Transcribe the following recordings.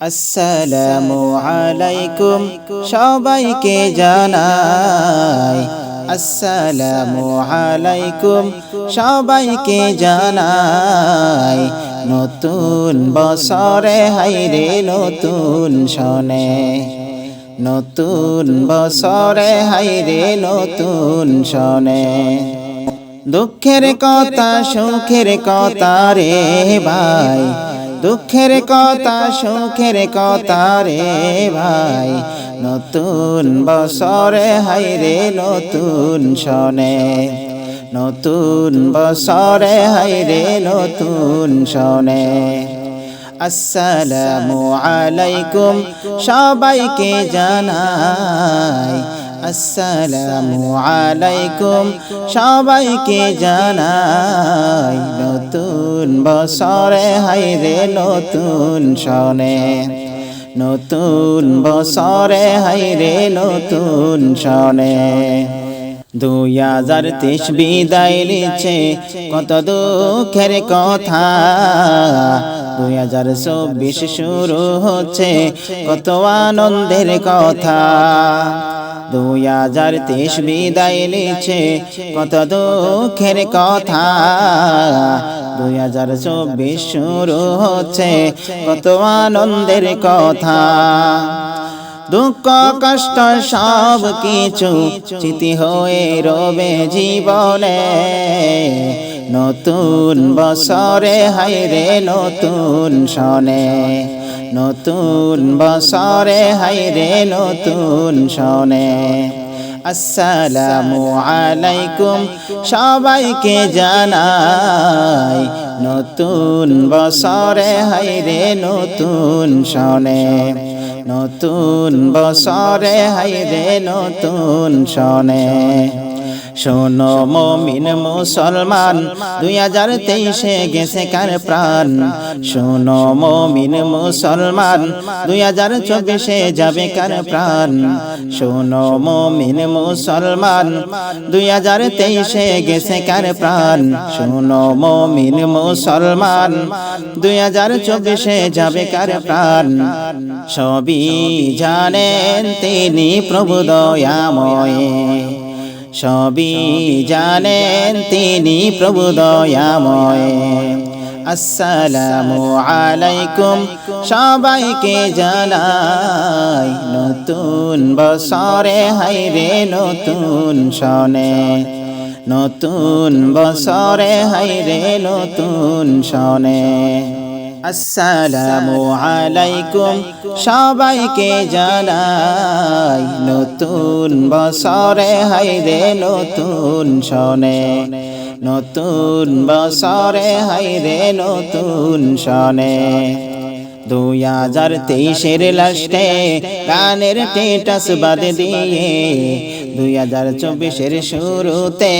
আসসালামু আলাইকুম। সবাইকে জানাই আসসালামু আলাইকুম। সবাইকে জানাই। নতুন বছরে হাইরে নতুন শনে। নতুন বছরে হাইরে নতুন শনে। দুঃখের কথা সুখের কথা রে ভাই। দুঃখের কথা, সুখের কথা রে ভাই। নতুন বছরে হাইরে নতুন শনে। নতুন বছরে হাইরে নতুন শনে। আসসালামু আলাইকুম সবাইকে জানাই। আসসালামু আলাইকুম সবাইকে জানাই। নতুন বছরে হাইরে নতুন শনে নতুন বছরে হাইরে নতুন শনে দুই হাজার তেইশ বিদায় লিছে কত দুঃখের কথা। দুই হাজার চব্বিশ শুরু হচ্ছে, কত আনন্দের কথা। দুই হাজার তেইশ বিদায় লিছে কত দুঃখের কথা। দুই হাজার চব্বিশ শুরু হচ্ছে, কত আনন্দের কথা। দুঃখ, কষ্ট, সব কিছু চিতি হয়ে রবে জীবনে। নতুন বছরে হাইরে নতুন শনে। নতুন বছরে হাইরে নতুন শনে। আসসালামু আলাইকুম সবাইকে জানাই, নতুন বছরে হাইরে নতুন শনে। নতুন বছরে হাইরে নতুন শনে। শোনো মমিন মুসলমান, দুই হাজার তেইশে গেছে কার প্রাণ? শোনো মমিন মুসলমান, দুই হাজার চব্বিশে যাবে কার প্রাণ? শোনো মমিন মুসলমান, দুই হাজার তেইশে গেছে কার প্রাণ? শোনো মমিন মুসলমান, দুই হাজার চব্বিশে যাবে কার প্রাণ? সবই জানেন তিনি প্রভু দয়াময়। সবই জানেন তিনি প্রভু দয়াময়। আসসালামু আলাইকুম, সবাইকে জানাই নতুন বছরে হাইরে নতুন শনে নতুন বছরে হাইরে নতুন শনে আসসালামু আলাইকুম। সবাইকে জানাই নতুন বছরে হাইরে নতুন শনে নতুন বছরে হাইরে নতুন শনে দুই হাজার তেইশের লাস্টে গানের টেটাস বাদ দিয়ে দুই হাজার চব্বিশের শুরুতে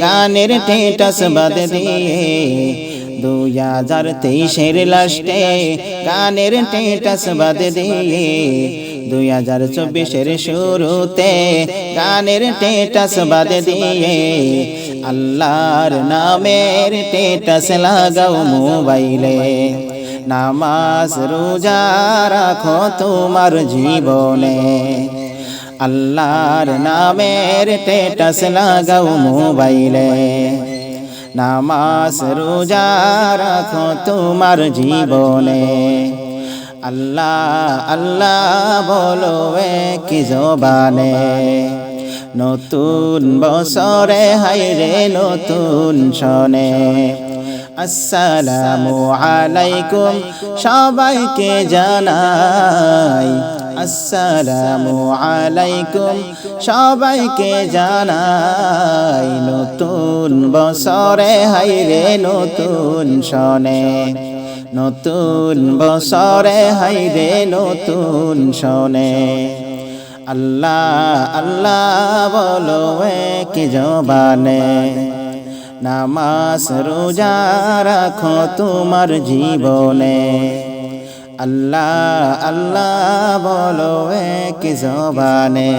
গানের টেটাস বাদ দিয়ে দুই হাজার তেইশের লাস্টে গানের টেটাস বাদ দিয়ে। দুই হাজার চব্বিশের শুরুতে গানের টেটাস বাদ দিয়ে। আল্লাহর নামের টেটাস লাগাও মোবাইলে। নামাজ রোজা রাখো তোমার জীবনে। আল্লাহর নামের টেটাস লাগাও মোবাইলে। নামাজ, রোজা রাখো তোমার জীবনে। আল্লাহ আল্লাহ বলো কি জবানে, নতুন বছরে হাইরে নতুন শনে। আসসালামু আলাইকুম সবাইকে জানাই আসসালামু আলাইকুম। সবাইকে জানাই, নতুন বছরে হাইরে নতুন শনে নতুন বছরে হাইরে নতুন শনে আল্লাহ আল্লাহ বলো কি জবানে, নামাজ রোজা রাখো তোমার জীবনে। আল্লাহ আল্লাহ বলো এক জবানে।